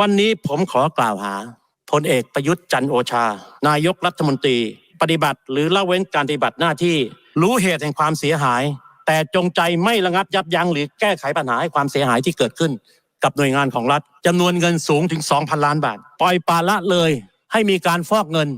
วันนี้ผมขอกล่าวหาพลเอกประยุทธ์จันโอชา นายกรัฐมนตรี ปฏิบัติหรือละเว้นการปฏิบัติหน้าที่ รู้เหตุแห่งความเสียหาย แต่จงใจไม่ระงับยับยั้งหรือแก้ไขปัญหาให้ความเสียหายที่เกิดขึ้น กับหน่วยงานของรัฐจำนวนเงินสูงถึง 2,000 ล้านบาท ปล่อยปละละเลย ให้มีการฟอกเงิน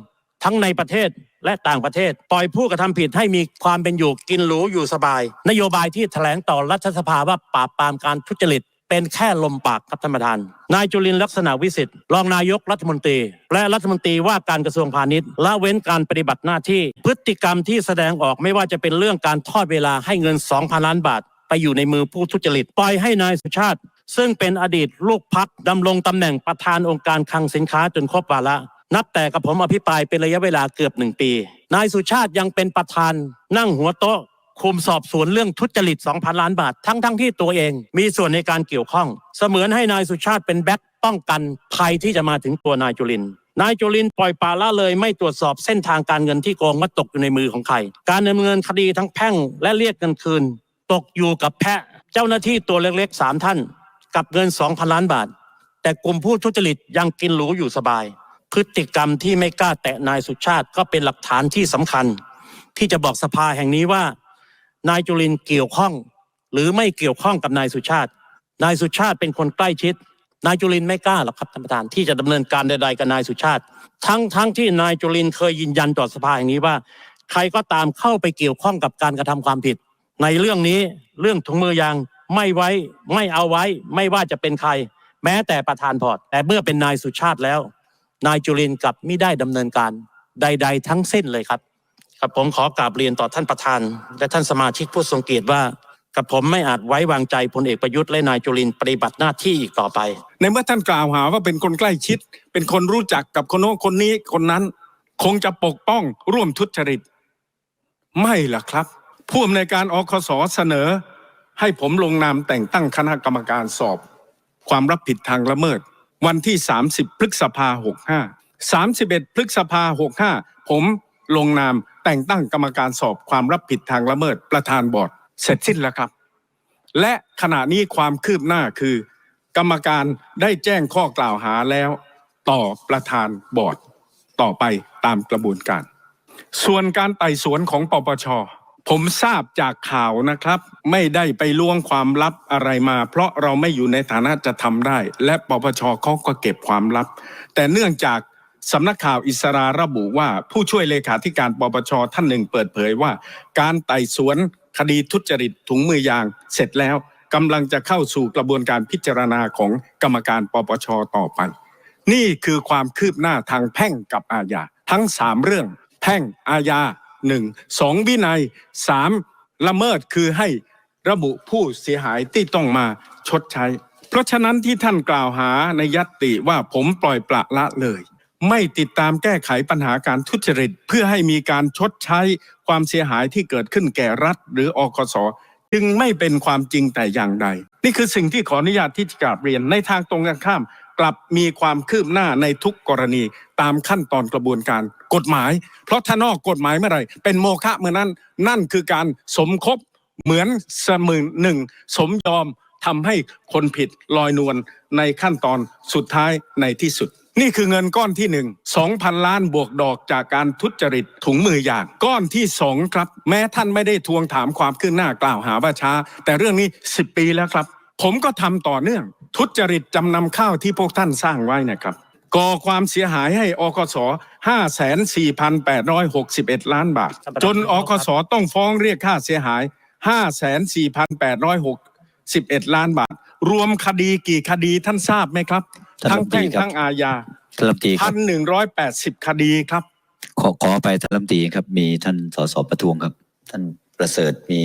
ทั้งในประเทศและต่างประเทศ ปล่อยผู้กระทำผิดให้มีความเป็นอยู่กินหรูอยู่สบาย นโยบายที่แถลงต่อรัฐสภาว่าปราบปรามการทุจริต เป็นแค่ลมปากครับท่านประธาน นายจุลินลักษณะวิสิทธิ์รองนายกรัฐมนตรี และรัฐมนตรีว่าการกระทรวงพาณิชย์ละเว้นการปฏิบัติหน้าที่ พฤติกรรมที่แสดงออกไม่ว่าจะเป็นเรื่องการทอดเวลาให้เงิน 2,000 ล้านบาท ไปอยู่ในมือผู้ทุจริต ปล่อยให้นายสุชาติ ซึ่งเป็นอดีตลูกพักดำรงตำแหน่งประธานองค์การคลังสินค้าจนครบวาระนับแต่กับผมอภิปรายเป็นระยะเวลาเกือบหนึ่งปี นายสุชาติยังเป็นประธานนั่งหัวโต๊ะ คุมสอบสวนเรื่องทุจริต 2,000 ล้านบาท ทั้งทั้งที่ตัวเอง มีส่วนในการเกี่ยวข้อง เสมือนให้นายสุชาติเป็นแบ็คป้องกันภัยที่จะมาถึงตัวนายจุลินนายจุลินปล่อยปละละเลยไม่ตรวจสอบเส้นทางการเงินที่โกงว่าตกอยู่ในมือของใคร การดำเนินคดีทั้งแพ่งและเรียกเงินคืน ตกอยู่กับแพะเจ้าหน้าที่ตัวเล็กๆสามท่าน กับเงิน 2,000 ล้านบาท แต่กลุ่มผู้ทุจริตยังกินหรูอยู่สบาย พฤติกรรมที่ไม่กล้าแตะนายสุชาติก็เป็นหลักฐานที่สำคัญ ที่จะบอกสภาแห่งนี้ว่า นายจุลินเกี่ยวข้อง หรือไม่เกี่ยวข้องกับนายสุชาติ นายสุชาติเป็นคนใกล้ชิด นายจุลินไม่กล้าหรอกครับท่านประธานที่จะดำเนินการใดๆกับนายสุชาติ ทั้งทั้งที่นายจุลินเคยยืนยันต่อสภาแห่งนี้ว่า ใครก็ตามเข้าไปเกี่ยวข้องกับการกระทำความผิด ในเรื่องนี้เรื่องถุงมือยางไม่ไว้ไม่เอาไว้ไม่ว่าจะเป็นใคร แม้แต่ประธานพอร์ตแต่เมื่อเป็นนายสุชาติแล้ว นายจุลินกลับไม่ได้ดำเนินการใด ๆ ทั้งสิ้นเลยครับ ครับผมขอกราบเรียนต่อท่านประธาน และท่านสมาชิกผู้ทรงเกียรติว่า กับผมไม่อาจไว้วางใจพลเอกประยุทธ์และนายจุลินปฏิบัติหน้าที่อีกต่อไป ในเมื่อท่านกล่าวหาว่าเป็นคนใกล้ชิด เป็นคนรู้จักกับคนโน้นคนนี้คนนั้น คงจะปกป้องร่วมทุจริต ไม่ล่ะครับ ผู้อำนวยการอคสเสนอ ให้ผมลงนามแต่งตั้งคณะกรรมการสอบ ความรับผิดทางละเมิด วันที่ 30 พฤษภา65 31 พฤษภา65 ผม ลงนามแต่งตั้งกรรมการสอบความรับผิดทางละเมิดประธานบอร์ดเสร็จสิ้นแล้วครับ และขณะนี้ความคืบหน้าคือ กรรมการได้แจ้งข้อกล่าวหาแล้ว ต่อประธานบอร์ด ต่อไปตามกระบวนการ ส่วนการไต่สวนของปปชผมทราบจากข่าวนะครับ ไม่ได้ไปล่วงความลับอะไรมา เพราะเราไม่อยู่ในฐานะจะทำได้ และปปชเขาก็เก็บความลับ แต่เนื่องจาก สำนักข่าวอิสราระบุว่าผู้ช่วยเลขาธิการปปชท่านหนึ่งเปิดเผยว่า การไต่สวนคดีทุจริตถุงมือยางเสร็จแล้วกำลังจะเข้าสู่กระบวนการพิจารณาของกรรมการปปชต่อไป นี่คือความคืบหน้าทางแพ่งกับอาญาทั้งสามเรื่อง แพ่งอาญาหนึ่งสองวินัยสามละเมิดคือให้ระบุผู้เสียหายที่ต้องมาชดใช้ เพราะฉะนั้นที่ท่านกล่าวหาในยัตติว่าผมปล่อยปละละเลย ไม่ติดตามแก้ไขปัญหาการทุจริต เพื่อให้มีการชดใช้ความเสียหายที่เกิดขึ้นแก่รัฐ หรืออกสจึงไม่เป็นความจริงแต่อย่างใด นี่คือสิ่งที่ขออนุญาตที่จะกราบเรียนในทางตรงกันข้าม กลับมีความคืบหน้าในทุกกรณีตามขั้นตอนกระบวนการกฎหมาย เพราะถ้านอกกฎหมายเมื่อไหร่เป็นโมฆะเมื่อนั้น นั่นคือการสมคบเหมือนเสมือนหนึ่ง สมยอมทำให้คนผิดลอยนวลในขั้นตอนสุดท้ายในที่สุด นี่คือเงินก้อนที่หนึ่งสองพันล้านบวกดอกจากการทุจริตถุงมือยางก้อนที่สองครับ แม้ท่านไม่ได้ทวงถามความคืบหน้ากล่าวหาว่าช้า แต่เรื่องนี้สิบปีแล้วครับ ผมก็ทำต่อเนื่อง ทุจริตจำนำข้าวที่พวกท่านสร้างไว้นะครับก่อความเสียหายให้อกส5,4,861 ล้านบาท จนอกสต้องฟ้องเรียกค่าเสียหาย 5,4,861 ล้านบาท รวมคดีกี่คดีท่านทราบไหมครับ ท่านทั้งแพ่งรัฐมนตรีครับทั้งอาญาท่านรัฐมนตรีคพัรับนหนึ่งร้อยแปดสิบคดีครับ ขอขอไปท่านรัฐมนตรีครับ มีท่านสสประท้วงครับ ท่านประเสริฐมี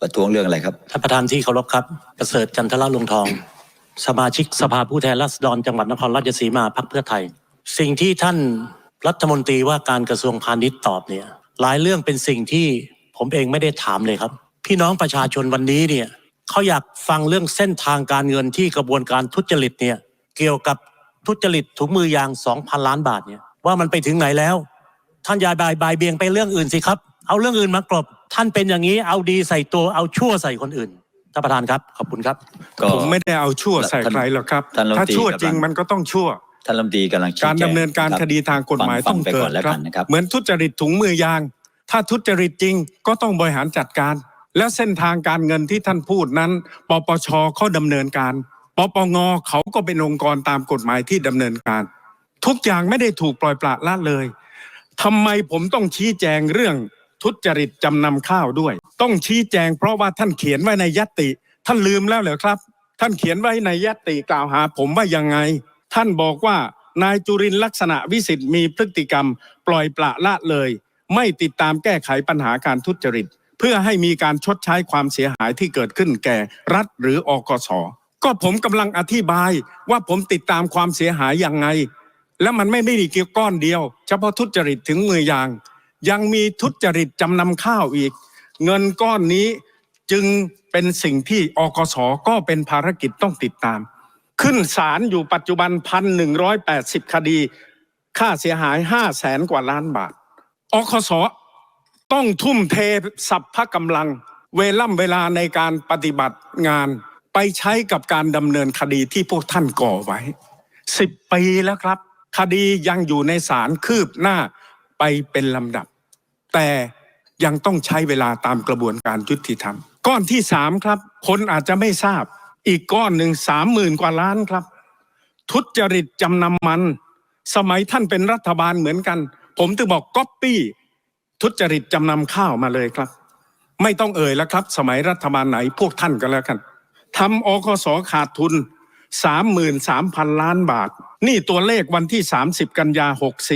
ประท้วงเรื่องอะไรครับ ท่านประธานที่เคารพครับ ประเสริฐจันทรลงทอง สมาชิกสภาผู้แทนราษฎรจังหวัดนครราชสีมาพรรคเพื่อไทย สิ่งที่ท่านรัฐมนตรีว่าการกระทรวงพาณิชย์ตอบเนี่ยหลายเรื่องเป็นสิ่งที่ผมเองไม่ได้ถามเลยครับ พี่น้องประชาชนวันนี้เนี่ยเขาอยากฟังเรื่องเส้นทางการเงินที่กระบวนการทุจริตเนี่ย เกี่ยวกับทุจริตถุงมือยาง 2,000 ล้านบาทเนี่ยว่ามันไปถึงไหนแล้ว ท่านอย่าบายบายเบียงไปเรื่องอื่นสิครับ เอาเรื่องอื่นมากรบ ท่านเป็นอย่างนี้เอาดีใส่ตัวเอาชั่วใส่คนอื่นท่านประธานครับขอบคุณครับ ก็ ผมไม่ได้เอาชั่วใส่ท่านใครหรอกครับ ท่านรัฐมนตรี ถ้าชั่วจริงกำลังมันก็ต้องชั่ว ท่านรัฐมนตรีกำลังชี้การแจดำงเนินการะบคดีทางกฎหมายฟัต้องไปเกิก่อดนแล้วครักับนนะครับ เหมือนทุจริตถุงมือยาง ถ้าทุจริตจริงก็ต้องบริหารจัดการ และเส้นทางการเงินที่ท่านพูดนั้น ปปชเขาดำเนินการ ปปงเขาก็เป็นองค์กรตามกฎหมายที่ดำเนินการ ทุกอย่างไม่ได้ถูกปล่อยปละละเลยทำไมผมต้องชี้แจงเรื่องทุจริตจำนำข้าวด้วย ต้องชี้แจงเพราะว่าท่านเขียนไว้ในยตติ ท่านลืมแล้วเหรอครับ ท่านเขียนไว้ในยตติกล่าวหา ผมว่ายังไง ท่านบอกว่านายจุรินลักษณะวิสิทธิ์มีพฤติกรรม ปล่อยปละละเลย ไม่ติดตามแก้ไขปัญหาการทุจริต เพื่อให้มีการชดใช้ความเสียหายที่เกิดขึ้นแก่รัฐหรืออกส ก็ผมกำลังอธิบายว่าผมติดตามความเสียหายยังไง แล้วมันไม่ไม่ได้เกี่ยวก้อนเดียว เฉพาะทุจริตถึงมือยาง ยังมีทุจริตจำนำข้าวอีก เงินก้อนนี้จึงเป็นสิ่งที่อกสก็เป็นภารกิจต้องติดตาม ขึ้นศาลอยู่ปัจจุบันพันหนึ่งร้อยแปดสิบคดี ค่าเสียหายห้าแสนกว่าล้านบาทอกสต้องทุ่มเทสัพพะกำลัง เวล่ำเวลาในการปฏิบัติงาน ไปใช้กับการดำเนินคดีที่พวกท่านก่อไว้สิบปีแล้วครับ คดียังอยู่ในศาลคืบหน้าไปเป็นลำดับ แต่ยังต้องใช้เวลาตามกระบวนการยุติธรรม ก้อนที่สามครับ คนอาจจะไม่ทราบ อีกก้อนหนึ่งสามหมื่นกว่าล้านครับ ทุจริตจำนำมัน สมัยท่านเป็นรัฐบาลเหมือนกัน ผมถึงบอกก๊อปปี้ทุจริตจำนำข้าวมาเลยครับ ไม่ต้องเอ่ยแล้วครับ สมัยรัฐบาลไหนพวกท่านก็แล้วกัน ทำอกสขาดทุนสามหมื่นสามพันล้านบาท นี่ตัวเลขวันที่ 30 กันยา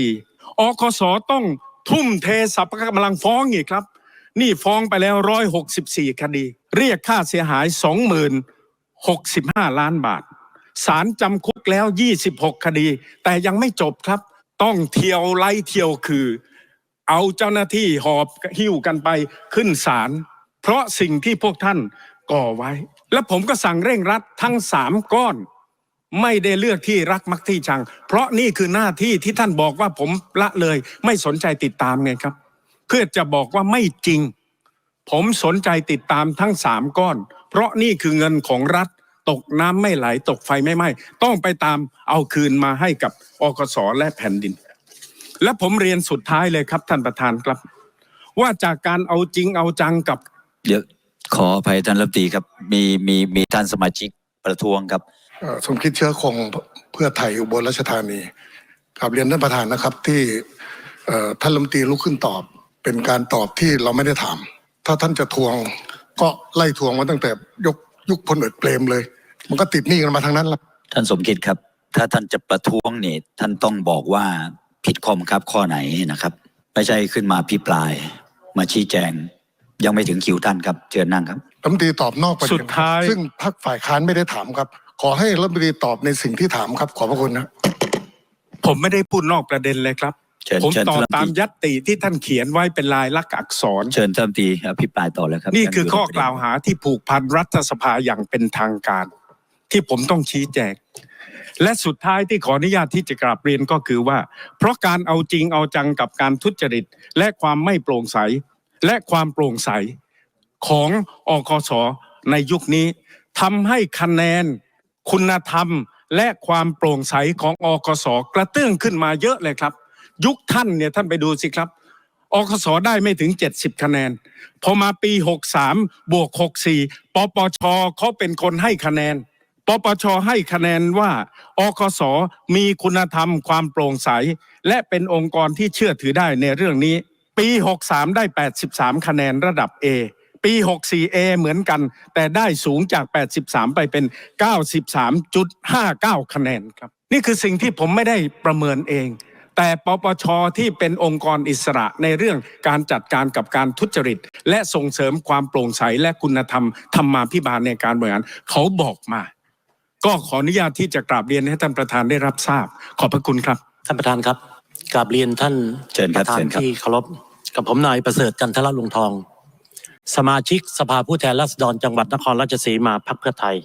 64อกสต้องทุ่มเทสัพพะกำลังฟ้องอีกครับ นี่ฟ้องไปแล้ว 164 คดี เรียกค่าเสียหาย 20,065 ล้านบาทศาลจำคุกแล้ว 26 คดี แต่ยังไม่จบครับ ต้องเที่ยวไล่เที่ยวคือ เอาเจ้าหน้าที่หอบหิ้วกันไปขึ้นศาลเพราะสิ่งที่พวกท่านก่อไว้ และผมก็สั่งเร่งรัดทั้งสามก้อนไม่ได้เลือกที่รักมักที่ชัง เพราะนี่คือหน้าที่ที่ท่านบอกว่าผมละเลย ไม่สนใจติดตามไงครับ เพื่อจะบอกว่าไม่จริง ผมสนใจติดตามทั้งสามก้อน เพราะนี่คือเงินของรัฐ ตกน้ำไม่ไหลตกไฟไม่ไหม้ต้องไปตามเอาคืนมาให้กับอกสและแผ่นดิน และผมเรียนสุดท้ายเลยครับท่านประธานครับ ว่าจากการเอาจริงเอาจังกับเดี๋ยว ขออภัยท่านรัฐมนตรีครับ มีมีมีท่านสมาชิกประท้วงครับเอ่อสมคิดเชื้อคงเพื่อไทยอุบลราชธานีกลับเรียนท่านประธานนะครับที่เอ่อท่านรัฐมนตรีลุกขึ้นตอบ เป็นการตอบที่เราไม่ได้ถาม ถ้าท่านจะทวงก็ไล่ทวงมาตั้งแต่ยกยุคพลเอกเปรมเลย มันก็ติดหนี้กันมาทางนั้นละท่านสมคิดครับ ถ้าท่านจะประท้วงเนี่ยท่านต้องบอกว่าผิดข้อบังคับข้อไหนนะครับ ไม่ใช่ขึ้นมาพิปราย มาชี้แจง ยังไม่ถึงคิวท่านครับเชิญนั่งครับรัฐมนตรีตอบนอกประเด็นสุดท้าย ซึ่งพรรคฝ่ายค้านไม่ได้ถามครับ ขอให้รัฐมนตรีตอบในสิ่งที่ถามครับ ขอบพระคุณนะผมไม่ได้พูดนอกประเด็นเลยครับ เชิญผมเชิญตอบท่านรัฐตามมนตรียัตติที่ท่านเขียนไว้เป็นลายลักษณ์อักษร เชิญท่านรัฐมนตรีอภิปรายต่อเลยครับนี่คือยังยู่ข้อในประเด็นกล่าวหาที่ผูกพันรัฐสภาอย่างเป็นทางการ ที่ผมต้องชี้แจงและสุดท้ายที่ขออนุญาตที่จะกราบเรียนก็คือว่า เพราะการเอาจริงเอาจังกับการทุจริต และความไม่โปร่งใส และความโปร่งใสของอคสในยุคนี้ทำให้คะแนนคุณธรรมและความโปร่งใสของอกสกระเตื้องขึ้นมาเยอะเลยครับ ยุคท่านเนี่ยท่านไปดูสิครับอกสได้ไม่ถึง 70 คะแนน พอมาปี 63 บวก 64ปปชเขาเป็นคนให้คะแนนปปชให้คะแนนว่าอกสมีคุณธรรมความโปร่งใส และเป็นองค์กรที่เชื่อถือได้ในเรื่องนี้ ปี 63 ได้ 83 คะแนนระดับ A ปี 64A เหมือนกัน แต่ได้สูงจาก 83 ไปเป็น 93.59 คะแนนครับ นี่คือสิ่งที่ผมไม่ได้ประเมินเอง แต่ปปชที่เป็นองค์กรอิสระในเรื่องการจัดการกับการทุจริต และส่งเสริมความโปร่งใสและคุณธรรมธรรมาภิบาลในการบริหารเขาบอกมา ก็ขออนุญาตที่จะกราบเรียนให้ท่านประธานได้รับทราบ ขอบพระคุณครับ ท่านประธานครับกราบเรียนท่านเชิญคปรับระธานเชิญครับที่เคารพ กับผมนายประเสริฐจันทรลุงทอง สมาชิกสภาผู้แทนราษฎรจังหวัดนครราชสีมาพรรคเพื่อไทย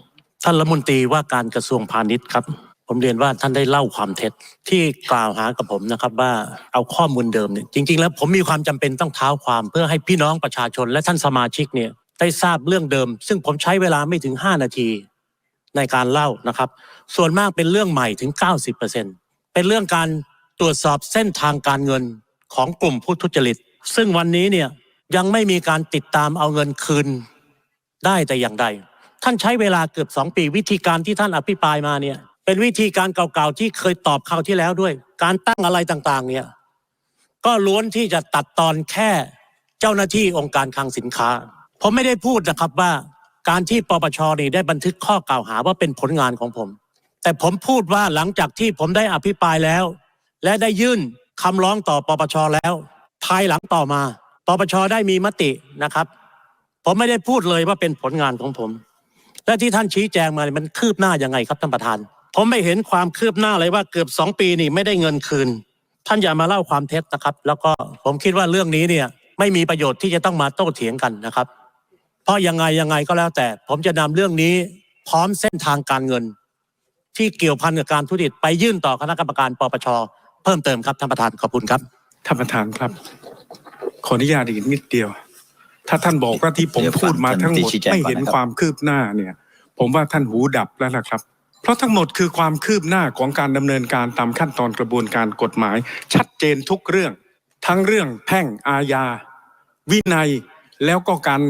ท่านรัฐมนตรีว่าการกระทรวงพาณิชย์ครับ ผมเรียนว่าท่านได้เล่าความเท็จที่กล่าวหากับผมนะครับว่าเอาข้อมูลเดิมเนี่ยจริง ๆ แล้วผมมีความจำเป็นต้องเท้าความเพื่อให้พี่น้องประชาชนและท่านสมาชิกเนี่ยได้ทราบเรื่องเดิม ซึ่งผมใช้เวลาไม่ถึง 5 นาทีในการเล่านะครับ ส่วนมากเป็นเรื่องใหม่ถึง 90%เป็นเรื่องการตรวจสอบเส้นทางการเงินของกลุ่มผู้ทุจริต ซึ่งวันนี้เนี่ยยังไม่มีการติดตามเอาเงินคืนได้แต่อย่างใด ท่านใช้เวลาเกือบสองปี วิธีการที่ท่านอภิปรายมาเนี่ย เป็นวิธีการเก่าๆที่เคยตอบคราวที่แล้วด้วย การตั้งอะไรต่างๆ เนี่ย ก็ล้วนที่จะตัดตอนแค่เจ้าหน้าที่องค์การคลังสินค้า ผมไม่ได้พูดนะครับว่าการที่ปปชนี่ได้บันทึกข้อกล่าวหาว่าเป็นผลงานของผม แต่ผมพูดว่าหลังจากที่ผมได้อภิปรายแล้ว และได้ยื่นคำร้องต่อปปชแล้ว ภายหลังต่อมาปปชได้มีมตินะครับ ผมไม่ได้พูดเลยว่าเป็นผลงานของผม และที่ท่านชี้แจงมาเนี่ยมันคืบหน้ายังไงครับท่านประธาน ผมไม่เห็นความคืบหน้าเลยว่าเกือบสองปีนี่ไม่ได้เงินคืน ท่านอย่ามาเล่าความเท็จนะครับ แล้วก็ผมคิดว่าเรื่องนี้เนี่ยไม่มีประโยชน์ที่จะต้องมาโต้เถียงกันนะครับ เพราะยังไงยังไงก็แล้วแต่ ผมจะนำเรื่องนี้พร้อมเส้นทางการเงิน ที่เกี่ยวพันกับการทุจริตไปยื่นต่อคณะกรรมการปปชเพิ่มเติมครับท่านประธานขอบคุณครับ ท่านประธานครับ ขออนุญาตอีกนิดเดียว ถ้าท่านบอกว่าที่ผมเดี๋ยวฟังพูดมาทั้งหมดท่านที่ชี้แจงไม่ก่อนเห็นนะครับความคืบหน้าเนี่ย ผมว่าท่านหูดับแล้วล่ะครับ เพราะทั้งหมดคือความคืบหน้าของการดำเนินการตามขั้นตอนกระบวนการกฎหมาย ชัดเจนทุกเรื่อง ทั้งเรื่องแพ่งอาญา วินัยแล้วก็การ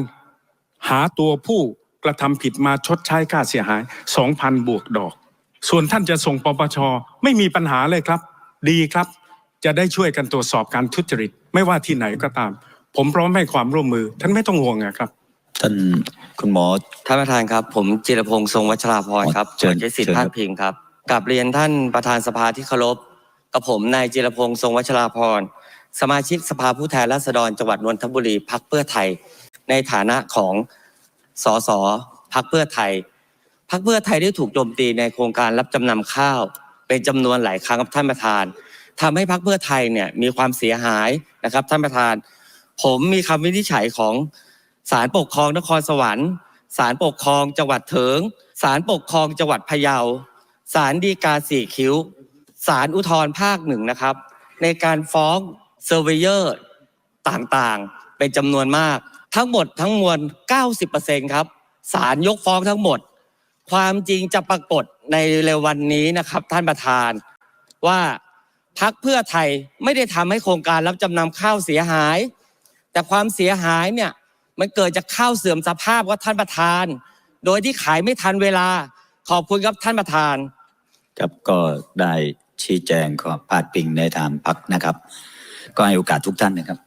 หาตัวผู้กระทำผิดมาชดใช้ค่าเสียหาย 2,000 บวกดอก ส่วนท่านจะส่งปปชไม่มีปัญหาเลยครับ ดีครับ จะได้ช่วยกันตรวจสอบการทุจริตไม่ว่าที่ไหนก็ตาม ผมพร้อมให้ความร่วมมือ ท่านไม่ต้องห่วงนะครับท่านคุณหมอท่านประธานครับ ผมจิรพงษ์ทรงวัชราพรครับเชิญขอใช้สิทเชิธิญครับพาดพิงครับกลับเรียนท่านประธานสภาที่เคารพกับผมนายจิรพงษ์ทรงวัชราพรสมาชิกสภาผู้แทนราษฎรจังหวัดนนทบุรีพักเพื่อไทย ในฐานะของสสพักเพื่อไทยพักเพื่อไทยได้ถูกโจมตีในโครงการรับจำนำข้าว เป็นจำนวนหลายครั้งครับท่านประธาน ทำให้พักเพื่อไทยเนี่ยมีความเสียหายนะครับท่านประธาน ผมมีคำวินิจฉัยของศาลปกครองนครสวรรค์ศาลปกครองจังหวัดเถิงศาลปกครองจังหวัดพะเยาศาลฎีกาสี่คิ้วศาลอุทธรภาคหนึ่งนะครับ ในการฟ้องเซอร์เวเยอร์ต่างๆ เป็นจำนวนมาก ทั้งหมดทั้งมวล 90%ครับศาลยกฟ้องทั้งหมด ความจริงจะปรากฏในเร็ววันนี้นะครับ ท่านประธานว่า พักเพื่อไทยไม่ได้ทำให้โครงการรับจำนำข้าวเสียหาย แต่ความเสียหายเนี่ยมันเกิดจากข้าวเสื่อมสภาพว่าท่านประธาน โดยที่ขายไม่ทันเวลาขอบคุณครับท่านประธาน ครับก็ได้ชี้แจงขอพาดพิงในทางพักนะครับ ก็ให้โอกาสทุกท่านนะครับ